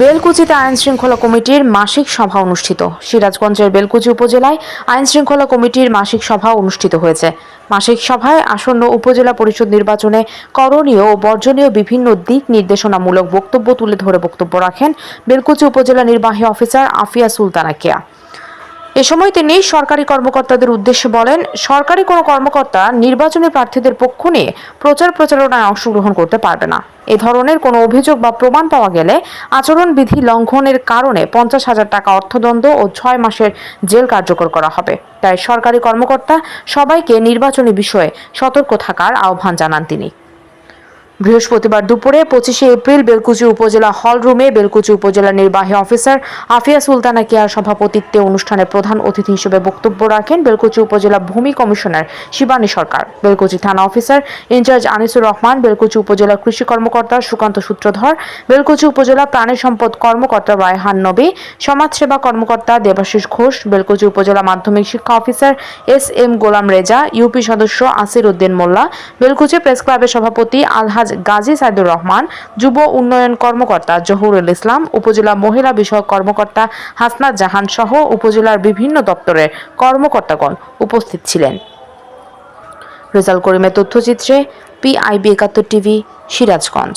বেলকুচিতে আইন শৃঙ্খলা কমিটির মাসিক সভা অনুষ্ঠিত। সিরাজগঞ্জের বেলকুচি উপজেলায় আইন শৃঙ্খলা কমিটির মাসিক সভা অনুষ্ঠিত হয়েছে। মাসিক সভায় আসন্ন উপজেলা পরিষদ নির্বাচনে করণীয় ও বর্জনীয় বিভিন্ন দিক নির্দেশনামূলক বক্তব্য তুলে ধরে বক্তব্য রাখেন বেলকুচি উপজেলা নির্বাহী অফিসার আফিয়া সুলতানা কেয়া। এ সময় তিনি সরকারি কর্মকর্তাদের উদ্দেশ্যে বলেন, সরকারি কোনো কর্মকর্তা নির্বাচনী প্রার্থীদের পক্ষ নিয়ে প্রচার প্রচারণায় অংশগ্রহণ করতে পারবে না। এ ধরনের কোনো অভিযোগ বা প্রমাণ পাওয়া গেলে আচরণবিধি লঙ্ঘনের কারণে পঞ্চাশ হাজার টাকা অর্থদণ্ড ও ছয় মাসের জেল কার্যকর করা হবে। তাই সরকারি কর্মকর্তা সবাইকে নির্বাচনী বিষয়ে সতর্ক থাকার আহ্বান জানান তিনি। বৃহস্পতিবার দুপুরে পঁচিশে এপ্রিল বেলকুচি উপজেলা হল রুমে বেলকুচি উপজেলা নির্বাহী অফিসার আফিয়া সুলতানা কেয়ার সভাপতিত্বে অনুষ্ঠানে প্রধান অতিথি হিসেবে বক্তব্য রাখেন বেলকুচি উপজেলা ভূমি কমিশনার শিবানী সরকার, বেলকুচি থানা officer in charge Anisur Rahman, Belkuchi উপজেলা কৃষি কর্মকর্তা সুকান্ত সূত্রধর, বেলকুচি উপজেলা প্রাণী সম্পদ কর্মকর্তা রায়হান নবী, সমাজসেবা কর্মকর্তা দেবাশিস ঘোষ, বেলকুচি উপজেলা মাধ্যমিক শিক্ষা officer S M Golam Reza, UP সদস্য আসির উদ্দিন মোল্লা, বেলকুচি প্রেস ক্লাবের সভাপতি আলহাজ গাজী সাইদুর রহমান, যুব উন্নয়ন কর্মকর্তা জহুরুল ইসলাম, উপজেলা মহিলা বিষয়ক কর্মকর্তা হাসনাত জাহান সহ উপজেলার বিভিন্ন দপ্তরের কর্মকর্তাগণ উপস্থিত ছিলেন। রেজাল করিমের তথ্যচিত্রে, পিআইবি একাত্তর টিভি, সিরাজগঞ্জ।